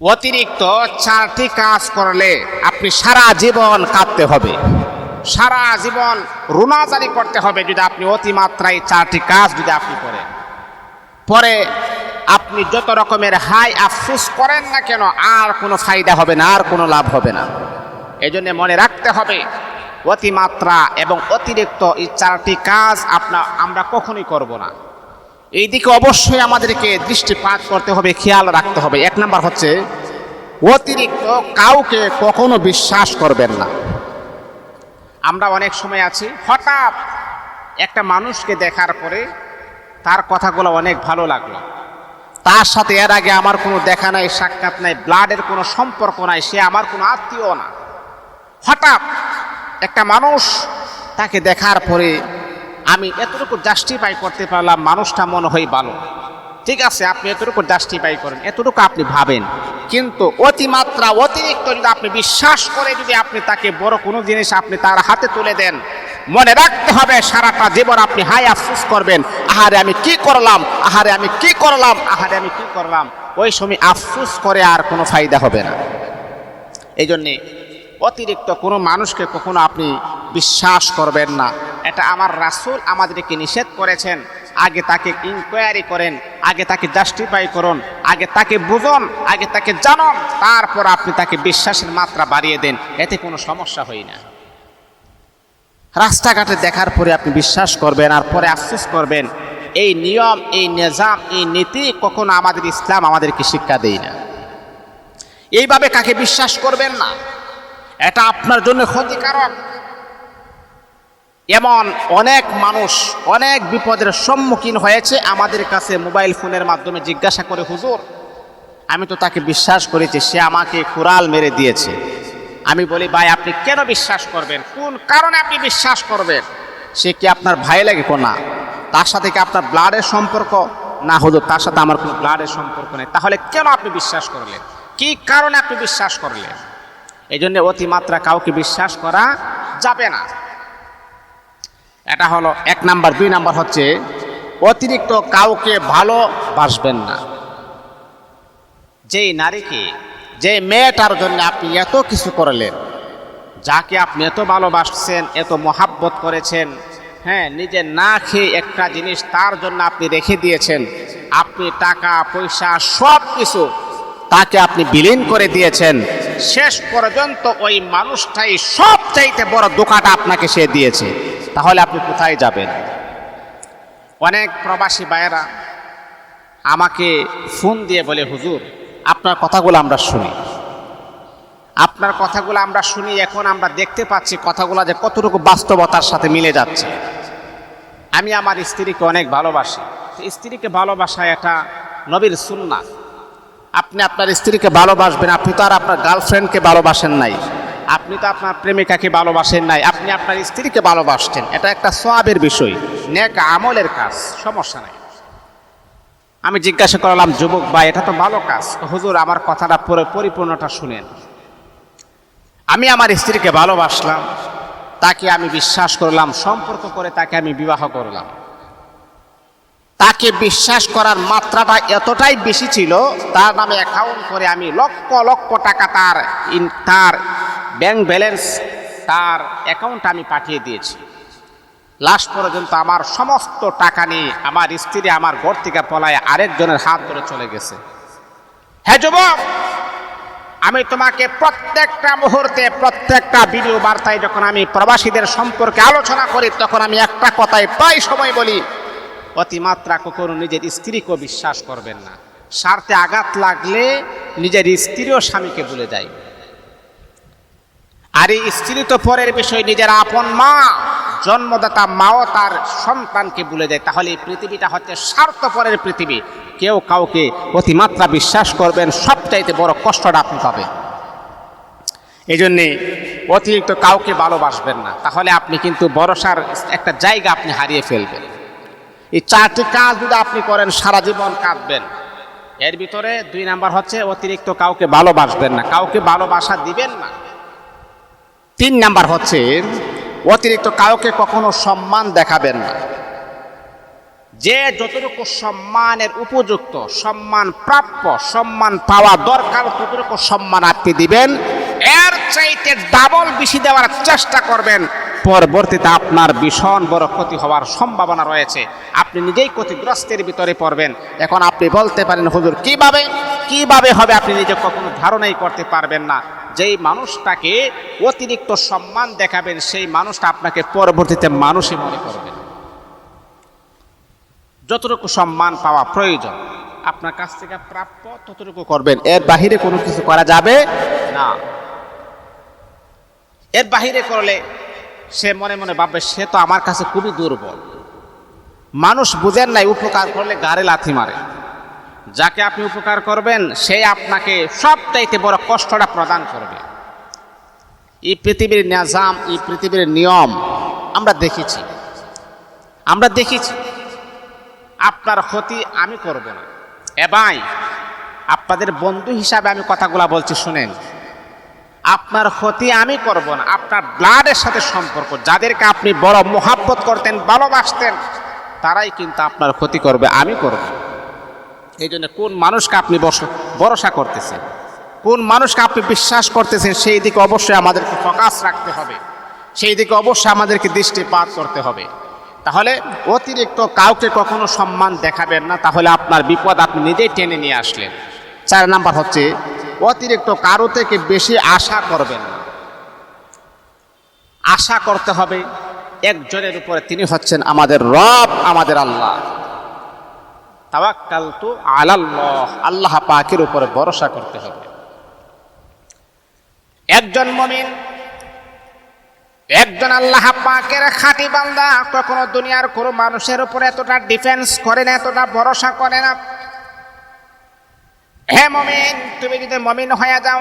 অতিরিক্ত চারটি কাজ করলে আপনি সারা জীবন কাঁদতে হবে। সারা জীবন রুনাজারি করতে হবে যদি আপনি অতিমাত্রায় চারটি কাজ যদি আপনি করেন। পরে আপনি যত রকমের হাই আফসুস করেন না কেন, আর কোনো ফায়দা হবে না, আর কোনো লাভ হবে না। এই জন্য মনে রাখতে হবে, অতিমাত্রা এবং অতিরিক্ত এই চারটি কাজ আপনা আমরা কখনোই করব না। এই দিকে অবশ্যই আমাদেরকে দৃষ্টিপাত করতে হবে, খেয়াল রাখতে হবে। এক নাম্বার হচ্ছে, অতিরিক্ত কাউকে কখনো বিশ্বাস করবেন না। আমরা অনেক সময় আছি, হঠাৎ একটা মানুষকে দেখার পরে তার কথাগুলো অনেক ভালো লাগল। তার সাথে এর আগে আমার কোনো দেখা নাই, সাক্ষাৎ নাই, ব্লাডের কোনো সম্পর্ক নাই, সে আমার কোনো আত্মীয় না। হঠাৎ একটা মানুষ তাকে দেখার পরে আমি এতটুকু জাস্টিফাই করতে পারলাম, মানুষটা মনে হয় ভালো। ঠিক আছে, আপনি এতটুকু জাস্টিফাই করেন, এতটুকু আপনি ভাবেন। কিন্তু অতিমাত্রা অতিরিক্ত যদি আপনি বিশ্বাস করে যদি আপনি তাকে বড় কোনো জিনিস আপনি তার হাতে তুলে দেন, মনে রাখতে হবে সারাটা জীবন আপনি হাই আফসোস করবেন, আহারে আমি কি করলাম, আহারে আমি কি করলাম, আহারে আমি কি করলাম। ওই সময় আফসোস করে আর কোনো ফায়দা হবে না। এই জন্যে অতিরিক্ত কোনো মানুষকে কখনো আপনি বিশ্বাস করবেন না। এটা আমার রাসুল আমাদেরকে নিষেধ করেছেন। আগে তাকে ইনকোয়ারি করেন, আগে তাকে জাস্টিফাই করুন, আগে তাকে বুঝুন, আগে তাকে জানুন, তারপর আপনি তাকে বিশ্বাসের মাত্রা বাড়িয়ে দেন। এতে কোনো সমস্যা হয় না। রাস্তাঘাটে দেখার পরে আপনি বিশ্বাস করবেন আর পরে আফসোস করবেন, এই নিয়ম, এই নিজাম, এই নীতি কখনো আমাদের ইসলাম আমাদেরকে শিক্ষা দেয় না। এইভাবে কাকে বিশ্বাস করবেন না? এটা আপনার জন্য ক্ষতিকারক। এমন অনেক মানুষ অনেক বিপদের সম্মুখীন হয়েছে আমাদের কাছে মোবাইল ফোনের মাধ্যমে জিজ্ঞাসা করে, হুজুর, আমি তো তাকে বিশ্বাস করেছি, সে আমাকে কুড়াল মেরে দিয়েছে। আমি বলি, ভাই, আপনি কেন বিশ্বাস করবেন? কোন কারণে আপনি বিশ্বাস করবেন? সে কি আপনার ভাই লাগে না তার সাথে কি আপনার ব্লাডের সম্পর্ক? না, হুজুর, তার সাথে আমার কোনো ব্লাডের সম্পর্ক নেই। তাহলে কেন আপনি বিশ্বাস করলেন? কি কারণে আপনি বিশ্বাস করলেন? এই জন্য অতিমাত্রা কাউকে বিশ্বাস করা যাবে না। এটা হলো এক নাম্বার, দুই নাম্বার হচ্ছে অতিরিক্ত কাউকে ভালোবাসবেন না। যেই নারীকে যে মেয়েটার জন্য আপনি এত কিছু করলেন, যাকে আপনি এত ভালোবাসছেন, এত মহাব্বত করেছেন হ্যাঁ নিজে না খেয়ে একটা জিনিস তার জন্য আপনি রেখে দিয়েছেন, আপনি টাকা, পয়সা, সব কিছু তাকে আপনি বিলীন করে দিয়েছেন, শেষ পর্যন্ত ওই মানুষটাই সব চাইতে বড় দোকাটা আপনাকে সে দিয়েছে। তাহলে আপনি কোথায় যাবেন? অনেক প্রবাসী ভাইয়েরা আমাকে ফোন দিয়ে বলে, হুজুর, আপনার কথাগুলো আমরা শুনি। আপনার কথাগুলো আমরা শুনি, এখন আমরা দেখতে পাচ্ছি কথাগুলো যে কতটুকু বাস্তবতার সাথে মিলে যাচ্ছে। আমি আমার স্ত্রীকে অনেক ভালোবাসি। স্ত্রীকে ভালোবাসা এটা নবীর সুন্না আপনি আপনার স্ত্রীকে ভালোবাসবেন, আপনি তো আর আপনার গার্লফ্রেন্ডকে ভালোবাসেন নাই। আপনি তো আপনার প্রেমিকাকে ভালোবাসেন নাই, আপনি আপনার স্ত্রীকে ভালোবাসছেন। এটা একটা সোয়াবের বিষয়। নেক আমলের কাজ, সমস্যা নাই। আমি জিজ্ঞাসা করলাম, যুবক ভাই, এটা তো ভালো কাজ। হুজুর, আমার কথাটা পুরো, পরিপূর্ণটা শুনেন। আমি আমার স্ত্রীকে ভালোবাসলাম, তাকে আমি বিশ্বাস করলাম, সম্পর্ক করে তাকে আমি বিবাহ করলাম। তাকে বিশ্বাস করার মাত্রাটা এতটাই বেশি ছিল, তার নামে অ্যাকাউন্ট করে আমি লক্ষ লক্ষ টাকা তার তার ব্যাংক ব্যালেন্স তার অ্যাকাউন্ট আমি পাঠিয়ে দিয়েছি। লাস্ট পর্যন্ত আমার সমস্ত টাকা নিয়ে আমার স্ত্রী আমার ঘর থেকে পলায় আরেকজনের হাত ধরে চলে গেছে। হ্যাঁ যুবক, আমি তোমাকে প্রত্যেকটা মুহূর্তে, প্রত্যেকটা ভিডিও বার্তায় যখন আমি প্রবাসীদের সম্পর্কে আলোচনা করি, তখন আমি একটা কথায় প্রায় সময় বলি, অতিমাত্রা কখনো নিজের স্ত্রীকেও বিশ্বাস করবেন না। স্বার্থে আঘাত লাগলে নিজের স্ত্রীও স্বামীকে ভুলে যায় আর এই স্ত্রী তো পরের বিষয়, নিজের আপন মা, জন্মদাতা মাও তার সন্তানকে ভুলে দেয়। তাহলে এই পৃথিবীটা হচ্ছে স্বার্থপরের পৃথিবী। কেউ কাউকে অতিমাত্রা বিশ্বাস করবেন, সবচাইতে বড় কষ্টটা আপনি পাবেন। এই জন্যে অতিরিক্ত কাউকে ভালোবাসবেন না। তাহলে আপনি কিন্তু ভরসার একটা জায়গা আপনি হারিয়ে ফেলবেন। এই চারটি কাজ যদি আপনি করেন, সারা জীবন কাঁদবেন। এর ভিতরে দুই নাম্বার হচ্ছে অতিরিক্ত কাউকে ভালোবাসবেন না। কাউকে ভালোবাসা দিবেন না। তিন নাম্বার হচ্ছে, অতিরিক্ত কাউকে কখনো সম্মান দেখাবেন না। যে যতটুকু সম্মানের উপযুক্ত, সম্মান প্রাপ্য, সম্মান পাওয়া দরকার, ততটুকু সম্মান আপনি দিবেন। এর চাইতে ডাবল বেশি দেওয়ার চেষ্টা করবেন। পরবর্তীতে আপনার ভীষণ বড় ক্ষতি হওয়ার সম্ভাবনা রয়েছে। আপনি নিজেই ক্ষতিগ্রস্তের ভিতরে পড়বেন। এখন আপনি বলতে পারেন, হুজুর, কীভাবে কীভাবে হবে? আপনি নিজে কখনো ধারণাই করতে পারবেন না। যেই মানুষটাকে অতিরিক্ত সম্মান দেখাবেন, সেই মানুষটা আপনাকে পরবর্তীতে মানুষই মনে করবেন যতটুকু সম্মান পাওয়া প্রয়োজন, আপনার কাছ থেকে প্রাপ্য ততটুকু করবেন। এর বাহিরে কোনো কিছু করা যাবে না। এর বাহিরে করলে সে মনে মনে ভাববে, সে তো আমার কাছে খুবই দুর্বল। মানুষ বুঝেন নাই উপকার করলে গাড়ে লাথি মারে। যাকে আপনি উপকার করবেন, সে আপনাকে সবচাইতে বড় কষ্টটা প্রদান করবে। এই পৃথিবীর নিজাম, এই পৃথিবীর নিয়ম আমরা দেখেছি। আমরা দেখেছি। আপনার ক্ষতি আমি করব না। এবাই আপনাদের বন্ধু হিসাবে আমি কথাগুলা বলছি, শুনেন। আপনার ক্ষতি আমি করব না। আপনার ব্লাডের সাথে সম্পর্ক, যাদেরকে আপনি বড় মোহাব্বত করতেন, ভালোবাসতেন, তারাই কিন্তু আপনার ক্ষতি করবে, আমি করব এই জন্য কোন মানুষকে আপনি ভরসা করতেছেন? কোন মানুষকে আপনি বিশ্বাস করতেছেন? সেই দিকে অবশ্যই আমাদেরকে ফোকাস রাখতে হবে। সেই দিকে অবশ্যই আমাদেরকে দৃষ্টিপাত করতে হবে। তাহলে অতিরিক্ত কাউকে কখনো সম্মান দেখাবেন না, তাহলে আপনার বিপদ আপনি নিজেই টেনে নিয়ে আসলেন। চার নাম্বার হচ্ছে অতিরিক্ত কারও থেকে বেশি আশা করবেন আশা করতে হবে, একজনের উপরে তিনি হচ্ছেন আমাদের রব, আমাদের আল্লাহ। তাওয়াক্কালতু আলাল্লাহ, আল্লাহ পাকের উপরে ভরসা করতে হবে। একজন মমিন, একজন আল্লাহ পাকের খাঁটি বান্দা, কখনো দুনিয়ার কোনো মানুষের উপরে এতটা ডিফেন্স করে না, এতটা ভরসা করে না। হে মমিন, তুমি যদি মমিন হয়ে যাও,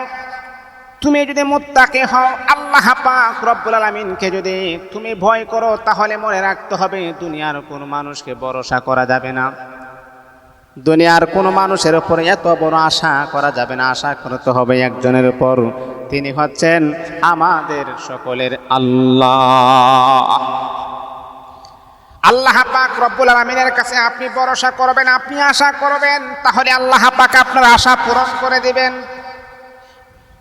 তুমি যদি মুত্তাকে হও, আল্লাহ পাক রব্বুল আলামিনকে যদি তুমি ভয় করো, তাহলে মনে রাখতে হবে দুনিয়ার কোনো মানুষকে ভরসা করা যাবে না। দুনিয়ার কোনো মানুষের উপরে এত বড় আশা করা যাবে না, আশা করতে হবে একজনের উপর। তিনি হচ্ছেন আমাদের সকলের আল্লাহ। আল্লাহ পাক রব্বুল আলমিনের কাছে আপনি ভরসা করবেন, আপনি আশা করবেন, তাহলে আল্লাহ পাক আপনার আশা পূরণ করে দিবেন।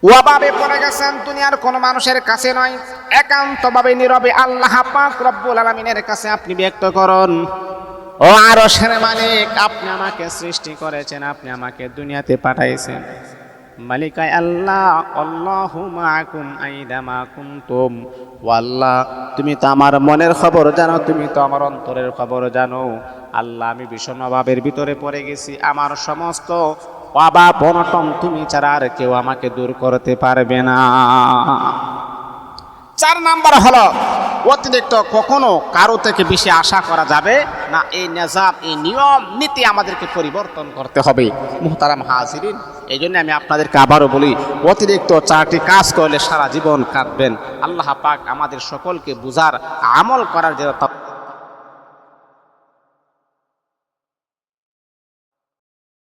ওয়াভাবে পড়ে গেছেন, দুনিয়ার কোনো মানুষের কাছে নয়, একান্তভাবে নীরবে আল্লাহ পাক রব্বুল আলমিনের কাছে আপনি ব্যক্ত করুন। ও আরও সেরে মালিক, আপনি আমাকে সৃষ্টি করেছেন, আপনি আমাকে দুনিয়াতে পাঠাইছেন। মালিকায় আল্লাহ, আল্লাহু মাকুম আইদামা কুনতুম ও আল্লাহ, তুমি তো আমার মনের খবর জানো, তুমি তো আমার অন্তরের খবর জানো। আল্লাহ, আমি ভীষণ অভাবের ভিতরে পড়ে গেছি। আমার সমস্ত অভাব, অনটন তুমি ছাড়া আর কেউ আমাকে দূর করতে পারবে না। চার নাম্বার হলো, অতিরিক্ত কখনো কারও থেকে বেশি আশা করা যাবে না, এই নেজাব এই নিয়ম, নীতি আমাদেরকে পরিবর্তন করতে হবে। মুহতারাম হাজিরিন, এই জন্য আমি আপনাদেরকে আবারও বলি, অতিরিক্ত চারটি কাজ করলে সারা জীবন কাটবেন। আল্লাহ পাক আমাদের সকলকে বুঝার, আমল করার যে